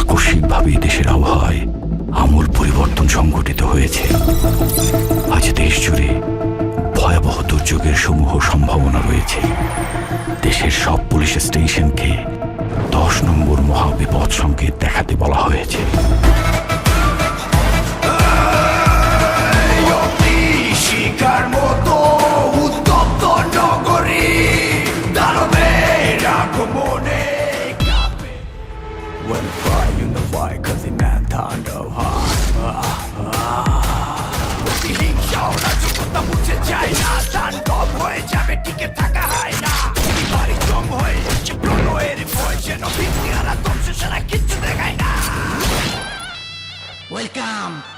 আকস্মিকভাবে দেশের আবহাওয়ায় আমূল পরিবর্তন সংঘটিত হয়েছে। আজ দেশ জুড়ে ভয়াবহ দুর্যোগের সমূহ সম্ভাবনা রয়েছে। দেশের সব পুলিশ স্টেশনকে দশ নম্বর মহাবিপদ সংকেত দেখাতে বলা হয়েছে। শিকার মতো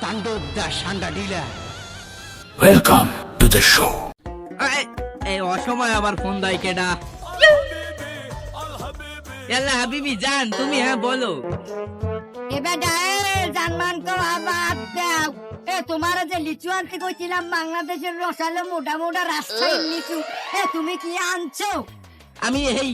তাণ্ডব দা সান্ডা dealer. Welcome to the show এই- অসময় আবার ফোন দেয় কেডা? এলা হাবিবি জান তুমি হ্যাঁ বলো। এবার জানমান কো আবার দাও এ তোমার যে লিচু আনতে কইছিলাম বাংলাদেশের রসালো মোটা মোটা রাস্তায় লিচু। এ তুমি কি আনছো? আমি এই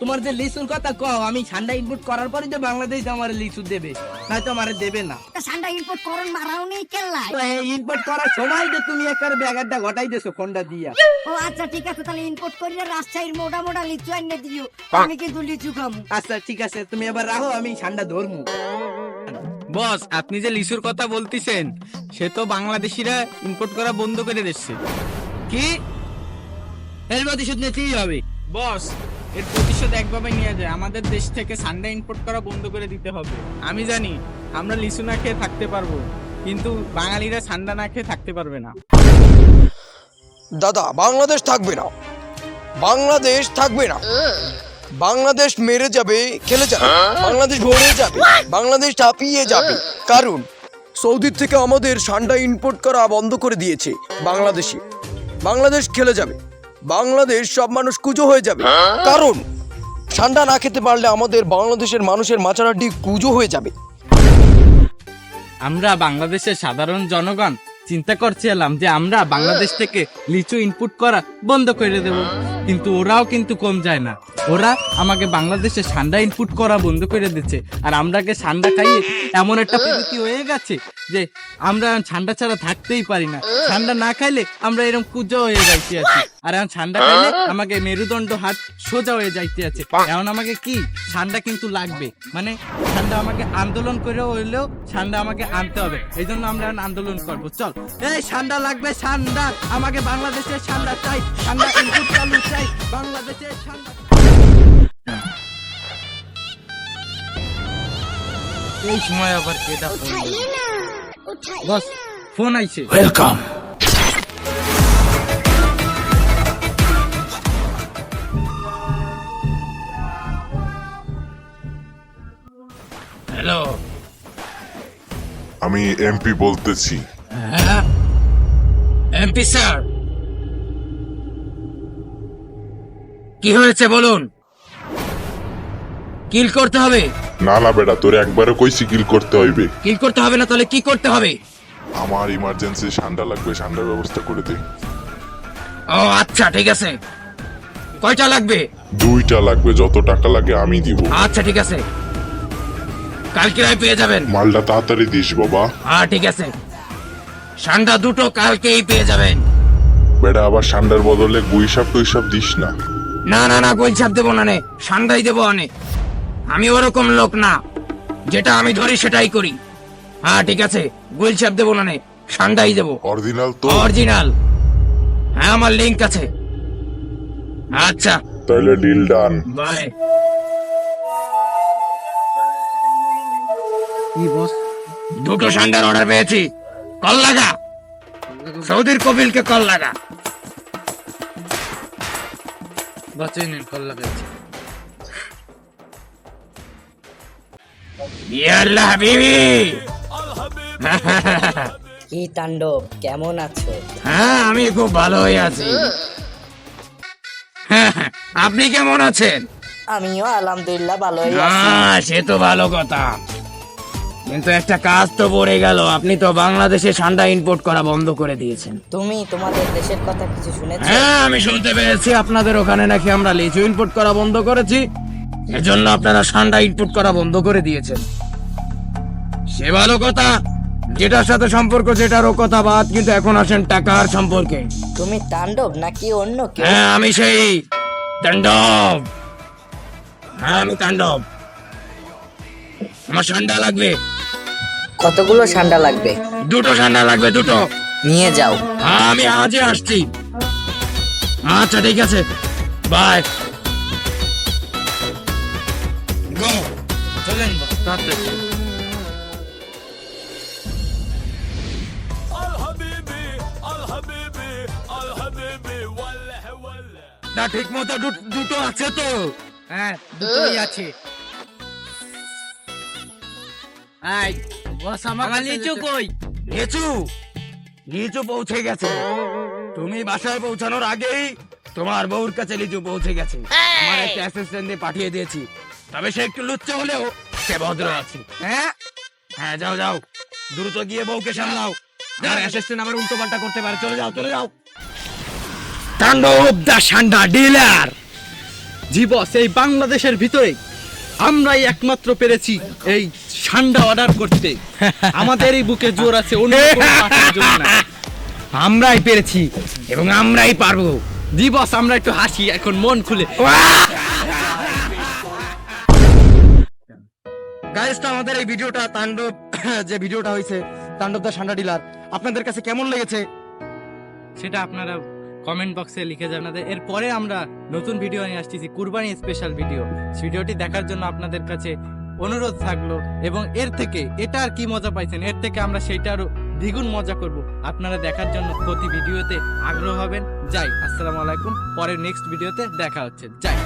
তোমার যে লিচুর কথা কও আমি ঠান্ডা ইনপুট করার পরে যে বাংলাদেশ আমার লিচু দেবে। নয়তো আমার দেবে না। তা সান্ডা ইম্পোর্ট করন মারাও নেই কেল্লাই তো এই ইনপুট করার সময় যে তুমি একবার ব্যাগারটা ঘটাই দেছো ফোনটা দিয়া? ও আচ্ছা ঠিক আছে তাহলে ইম্পোর্ট করিলে রাজশাহীর মোটা মোটা লিচু আনিয়ে দিও। আমি কিন্তু লিচু খামু। আচ্ছা ঠিক আছে তুমি এবার রাখো আমি ঠান্ডা ধরমু। বস আপনি যে লিচুর কথা বলতেছেন সে তো বাংলাদেশিরা ইম্পোর্ট করা বন্ধ করে দিচ্ছে। কি? এর প্রতিশোধ নিতেই হবে। বস এর প্রতিশোধ একভাবে নিয়ে যায়। আমাদের দেশ থেকে সান্ডা ইম্পোর্ট করা বন্ধ করে দিতে হবে। আমি জানি, আমরা লিচু না খেয়ে থাকতে পারব, কিন্তু বাঙালিরা সান্ডা না খেয়ে থাকতে পারবে না। দাদা, বাংলাদেশ থাকবে না। বাংলাদেশ থাকবে না। বাংলাদেশ মেরে যাবে, খেলে যাবে। বাংলাদেশ ভরে যাবে। বাংলাদেশ টাপিয়ে যাবে। কারণ, সৌদি থেকে আমাদের সান্ডা ইম্পোর্ট করা বন্ধ করে দিয়েছে বাংলাদেশে। বাংলাদেশ খেলে যাবে। বাংলাদেশ সব মানুষ কুজো হয়ে যাবে। কারণ, ঠান্ডা না খেতে পারলে আমাদের বাংলাদেশের মানুষের মাচারাটি কুজো হয়ে যাবে। আমরা বাংলাদেশের সাধারণ জনগণ চিন্তা করছিলাম যে আমরা বাংলাদেশ থেকে লিচু ইনপুট করা বন্ধ করে দেব। কিন্তু ওরাও কিন্তু কম যায় না। ওরা আমাকে বাংলাদেশে ঠান্ডা ইনপুট করা বন্ধ করে দিচ্ছে। আর আমরাকে ঠান্ডা খাইয়ে এমন একটা প্রকৃতি হয়ে গেছে যে আমরা ঠান্ডা ছাড়া থাকতেই পারি না। ঠান্ডা না খাইলে আমরা এরকম কুজো হয়ে যাইতে আছি। আর এখন ঠান্ডা খাইলে আমাকে মেরুদণ্ড হাত সোজা হয়ে যাইতে আছে। এখন আমাকে কি? ঠান্ডা কিন্তু লাগবে। মানে ঠান্ডা আমাকে আন্দোলন করে হইলেও ঠান্ডা আমাকে আনতে হবে। এই জন্য আমরা এখন আন্দোলন করব। চল। এই ঠান্ডা লাগবে ঠান্ডা আমাকে বাংলাদেশের ঠান্ডা চাই। ঠান্ডা ইনপুট চালু চাই এই সময় আবার কেটা ফোন বস ফোন আইছে। ওয়েলকাম হ্যালো আমি এমপি বলতেছি। এমপি স্যার কি হয়েছে বলুন? কিল করতে হবে। না না বেটা তোর একবারে কইছি কিল করতে হইবে। কিল করতে হবে না তাহলে কি করতে হবে? আমার ইমার্জেন্সি ঠান্ডা লাগবে ঠান্ডার ব্যবস্থা করে দে। ও আচ্ছা ঠিক আছে। কয়টা লাগবে? দুইটা লাগবে যত টাকা লাগে আমি দিব। আচ্ছা ঠিক আছে। কালকে রায় পেয়ে যাবেন। মালটা তাড়াতাড়ি দিস বাবা। হ্যাঁ ঠিক আছে। সান্ডা দুটো কালকেই পেয়ে যাবেন। বেটা আবার ঠান্ডার বদলে গুইসাপ টুইসাপ দিস না। না না না গোল ছাপ দেবো না নে সান্ডাই দেবো অনেক আমি ওরকম লোক না যেটা আমি ধরি সেটাই করি। হ্যাঁ ঠিক আছে গোল ছাপ দেবো না নে সান্ডাই দেবো। অরিজিনাল তো। অরিজিনাল হ্যাঁ আমার লিংক আছে। আচ্ছা। তাহলে ডিল ডান বাই কি বস দুটো সান্ডার অর্ডার পেয়েছি। কল লাগা সৌদির কপিলকে কল লাগা বাঁচিয়ে নিন কল লাগাচ্ছি ইয়াল্লাহ হাবিবি! কি তাণ্ডব কেমন আছো? হ্যাঁ আমি খুব ভালোই আছি। আপনি কেমন আছেন? আমিও আলহামদুলিল্লাহ ভালোই আছি। হ্যাঁ সে তো ভালো কথা। কিন্তু একটা কাজ তো পড়ে গেল। আপনি তো বাংলাদেশে ঠান্ডা ইম্পোর্ট করা বন্ধ করে দিয়েছেন। তুমি তোমাদের দেশের কথা কিছু শুনেছো? হ্যাঁ আমি শুনতে পেরেছি আপনাদের ওখানে নাকি আমরা লিচু ইম্পোর্ট করা বন্ধ করেছি। এজন্য আপনারা ঠান্ডা ইনপুট করা বন্ধ করে দিয়েছেন। সে ভালো কথা। যেটার সাথে সম্পর্ক সেটারও কথা বাদ। কিন্তু এখন আসেন টাকার সম্পর্কে। তুমি তাণ্ডব নাকি অন্য কেউ? হ্যাঁ আমি সেই তাণ্ডব। হ্যাঁ আমি তাণ্ডব। আমার ঠান্ডা লাগবে। কতগুলো ঠান্ডা লাগবে? দুটো ঠান্ডা লাগবে দুটো। নিয়ে যাও। হ্যাঁ, আমি আজই আসছি। আচ্ছা ঠিক আছে। বাই। চলেন। তাড়াতাড়ি না ঠিক মতো দুটো আছে তো। হ্যাঁ দুটোই আছে। আই বস আমার লিচু কই? লিচু লিচু পৌঁছে গেছে। তুমি বাসায় পৌঁছানোর আগেই তোমার বউর কাছে লিচু পৌঁছে গেছে। আমার একটা অ্যাসিস্ট্যান্ট দিয়ে পাঠিয়ে দিয়েছি। তবে সে একটু লুচ্চ হলেও সে ভদ্র আছে। হ্যাঁ? হ্যাঁ যাও যাও। দ্রুত গিয়ে বউকে সামলাও। আর অ্যাসিস্ট্যান্ট আবার উল্টো পাল্টা করতে পারে চলে যাও চলে যাও। তাণ্ডব দা সান্ডা ডিলার। জি বস এই বাংলাদেশের ভিতরে আমরাই একমাত্র পেরেছি এই ঠান্ডা অর্ডার করতে। আমাদের এই বুকে জোর আছে অন্য। আমরাই পেরেছি এবং আমরাই পারব। জি বস আমরা একটু হাসি এখন মন খুলে। গাইস আমাদের এই ভিডিওটা তাণ্ডব যে ভিডিওটা হয়েছে তাণ্ডব দা সান্ডা ডিলার আপনাদের কাছে কেমন লেগেছে? সেটা আপনারা কমেন্ট বক্সে লিখে জানাতে। এরপরে আমরা নতুন ভিডিও নিয়ে আসতেছি, কুরবানি স্পেশাল ভিডিও ভিডিওটি দেখার জন্য আপনাদের কাছে অনুরোধ থাকল এবং এর থেকে এটা আর কি মজা পাইছেন? এর থেকে আমরা সেইটা আরও দ্বিগুণ মজা করব। আপনারা দেখার জন্য প্রতি ভিডিওতে আগ্রহ হবেন। যাই, আসসালামু আলাইকুম। পরের নেক্সট ভিডিওতে দেখা হচ্ছে। যাই।